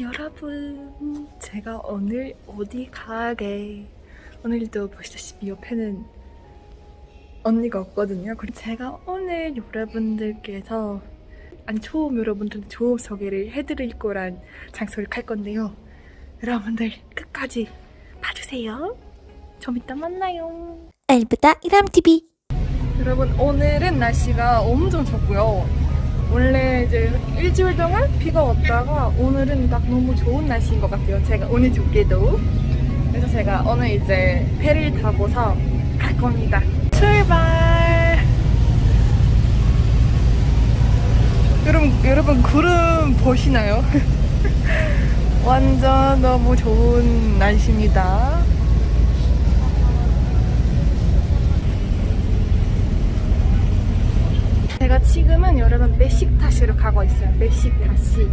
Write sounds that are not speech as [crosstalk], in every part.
여러분, 제가 오늘 어디 가게? 오늘도 보시다시피 옆에는 언니가 없거든요. 그리고 제가 오늘 여러분들께서 아니 처음 여러분들한테 좋은 소개를 해드릴 거란 장소를 갈 건데요. 여러분들 끝까지 봐주세요. 좀 이따 만나요. 알부다 이람TV 여러분 오늘은 날씨가 엄청 덥고요. 원래 이제 일주일 동안 비가 왔다가 오늘은 딱 너무 좋은 날씨인 것 같아요. 제가 운이 좋게도. 그래서 제가 오늘 이제 배를 타고서 갈 겁니다. 출발! 여러분, 여러분 구름 보시나요? [laughs] 완전 너무 좋은 날씨입니다. 제가 지금은 여러분 메식타시로 가고 있어요. 메식타시.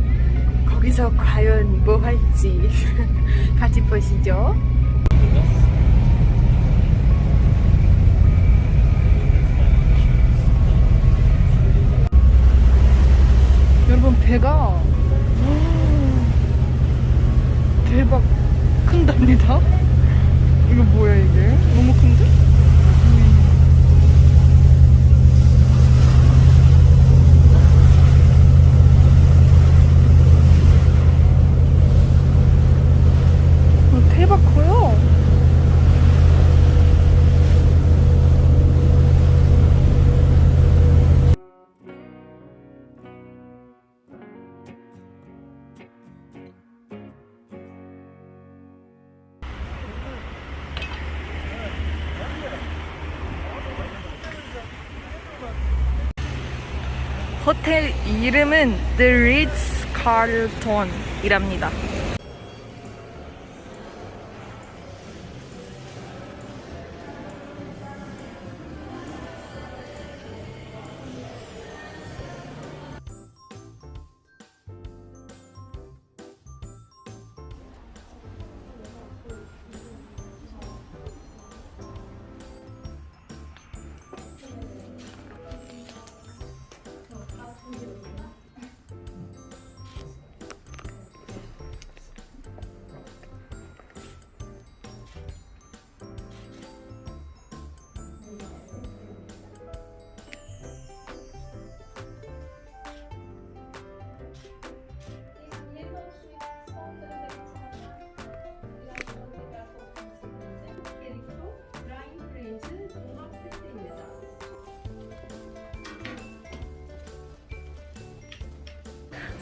거기서 과연 뭐 할지 [laughs] 같이 보시죠. 여러분 배가 오, 대박 큰답니다. 이거 뭐야 이게? 너무 큰데? 호텔 이름은 The Ritz Carlton이랍니다.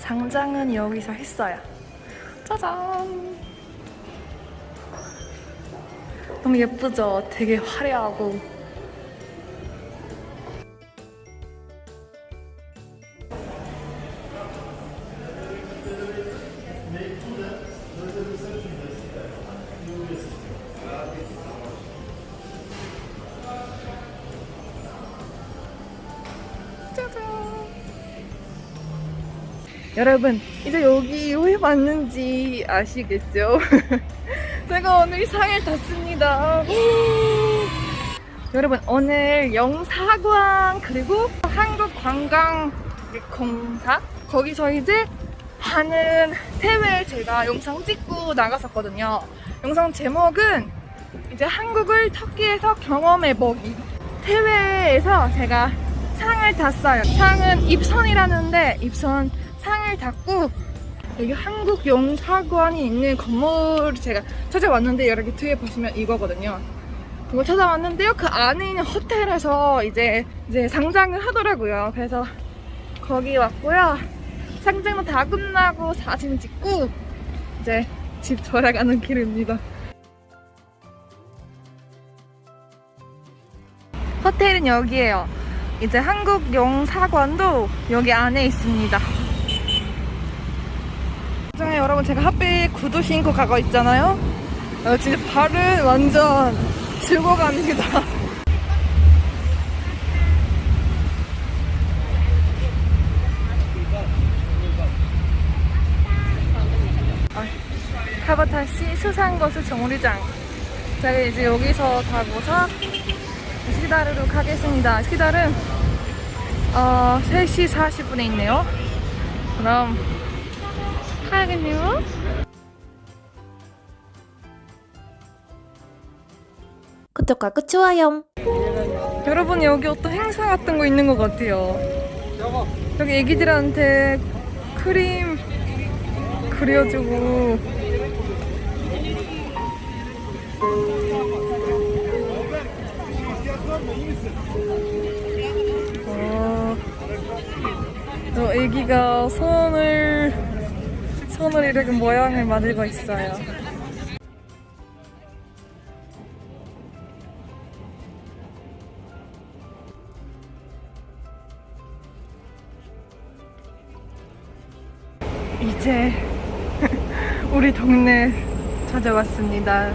상장은 여기서 했어요. 짜잔! 너무 예쁘죠? 되게 화려하고. 여러분 이제 여기 왜 왔는지 아시겠죠? [laughs] 제가 오늘 상을 탔습니다. [gasps] 여러분 오늘 영사관 그리고 한국관광공사 거기서 이제 하는 대회 제가 영상 찍고 나갔었거든요. 영상 제목은 이제 한국을 터키에서 경험해보기 대회에서 제가 상을 탔어요. 상은 입선이라는데 입선 상을 탔고 여기 한국 영사관이 있는 건물 제가 찾아왔는데 여기 뒤에 보시면 이거거든요. 그거 찾아왔는데요. 그 안에 있는 호텔에서 이제 이제 상장을 하더라고요. 그래서 거기 왔고요. 상장도 다 끝나고 사진 찍고 이제 집 돌아가는 길입니다. 호텔은 여기에요. 이제 한국 영사관도 여기 안에 있습니다. 나중에 여러분 제가 핫bil 구두 신고 가고 있잖아요. 어, 진짜 발은 완전 죽어갑니다. 아, 카바타시 수상거수 정류장. 제가 이제 여기서 타고서 스키다르로 가겠습니다. 스키다르 어, 3시 40분에 있네요. 그럼 가야겠네요. 구독하고 좋아요. 여러분 여기 어떤 행사 같은 거 있는 것 같아요. 여기 애기들한테 크림 그려주고 와, 저 애기가 손을 손을 이렇게 모양을 만들고 있어요. 이제 [laughs] 우리 동네 찾아왔습니다.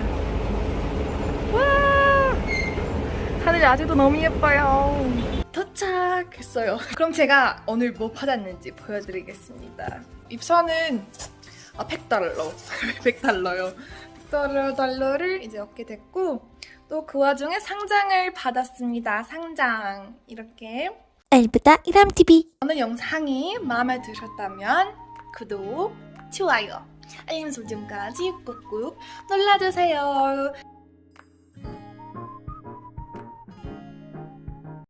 와! 하늘이 아직도 너무 예뻐요. 도착했어요. 그럼 제가 오늘 뭐 받았는지 보여드리겠습니다. 입사는 아 100달러. 100달러요. [laughs] 100달러 달러를 이제 얻게 됐고 또 그 와중에 상장을 받았습니다. 상장 이렇게 알부다 이람TV. 오늘 영상이 마음에 드셨다면 구독, 좋아요, 알림 설정까지 꾹꾹 눌러주세요.